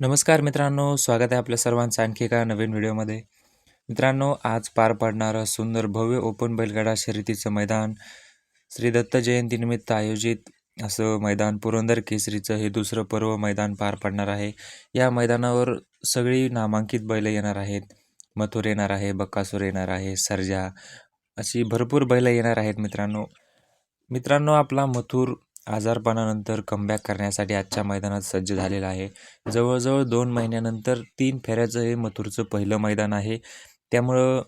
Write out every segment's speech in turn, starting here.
नमस्कार मित्रांनो स्वागत आहे आपल्या सर्वांचं आणखी एका नवीन व्हिडिओमध्ये. मित्रांनो आज पार पडणारं सुंदर भव्य ओपन बैलगाडा शर्यतीचं मैदान. श्री दत्त जयंतीनिमित्त आयोजित असं मैदान पुरंदर केसरीचं हे दुसरं पर्व मैदान पार पडणार आहे. या मैदानावर सगळी नामांकित बैलं येणार आहेत. मथुर येणार आहे बक्कासूर येणार आहे सर्जा अशी भरपूर बैलं येणार आहेत मित्रांनो. मित्रांनो आपला मथुर आजारपणानंतर कमबॅक करण्यासाठी आजच्या मैदानात सज्ज झालेला आहे. जवळजवळ दोन महिन्यानंतर तीन फेऱ्याचं हे मथुरचं पहिलं मैदान आहे. त्यामुळं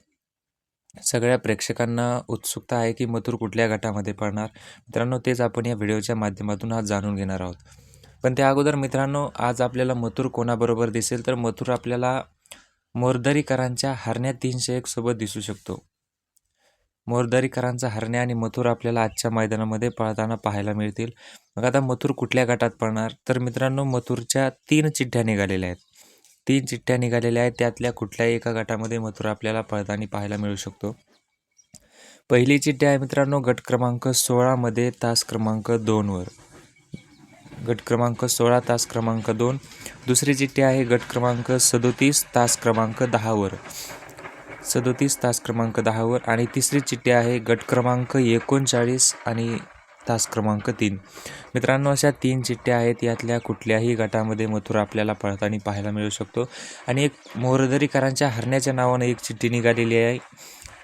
सगळ्या प्रेक्षकांना उत्सुकता आहे की मथुर कुठल्या गटामध्ये पडणार मित्रांनो तेच आपण या व्हिडिओच्या माध्यमातून आज जाणून घेणार आहोत. पण त्या अगोदर मित्रांनो आज आपल्याला मथुर कोणाबरोबर दिसेल? तर मथुर आपल्याला मोरदरीकरांच्या हरण्या तीनशे एकसोबत दिसू शकतो. मोरदरीकरांचा हरण्या आणि मथुर आपल्याला आजच्या मैदानामध्ये पळताना पाहायला मिळतील. मग आता मथुर कुठल्या गटात पळणार? तर मित्रांनो मथुरच्या तीन चिठ्ठ्या निघालेल्या आहेत. तीन चिठ्ठ्या निघालेल्या आहेत. त्यातल्या कुठल्याही एका गटामध्ये मथुर आपल्याला पळताना पाहायला मिळू शकतो. पहिली चिठ्ठी आहे मित्रांनो गट क्रमांक सोळामध्ये तास क्रमांक दोनवर गट क्रमांक सोळा तास क्रमांक दोन. दुसरी चिठ्ठी आहे गट क्रमांक सदोतीस तास क्रमांक दहावर सदोतीस तास क्रमांक दहावर आणि तिसरी चिठ्ठी आहे गट क्रमांक एकोणचाळीस आणि तास क्रमांक तीन. मित्रांनो अशा तीन चिठ्ठ्या आहेत. यातल्या कुठल्याही गटामध्ये मथुरा आपल्याला पळताना पाहायला मिळू शकतो. आणि एक मोहरदरीकरांच्या हरण्याच्या नावानं एक चिठ्ठी निघालेली आहे.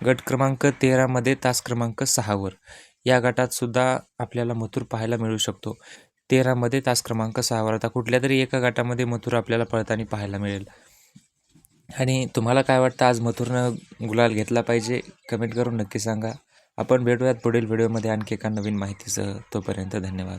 गट क्रमांक तेरामध्ये तास क्रमांक सहावर. या गटात सुद्धा आपल्याला मथुर पाहायला मिळू शकतो. तेरामध्ये तास क्रमांक सहावर. आता कुठल्या तरी एका गटामध्ये मथुर आपल्याला पळताना पाहायला मिळेल. आणि तुम्हाला काय वाटतं? आज मथुरनं गुलाल घेतला पाहिजे? कमेंट करून नक्की सांगा. आपण भेटूयात पुढील व्हिडिओमध्ये आणखी एका नवीन माहितीसह. तोपर्यंत धन्यवाद.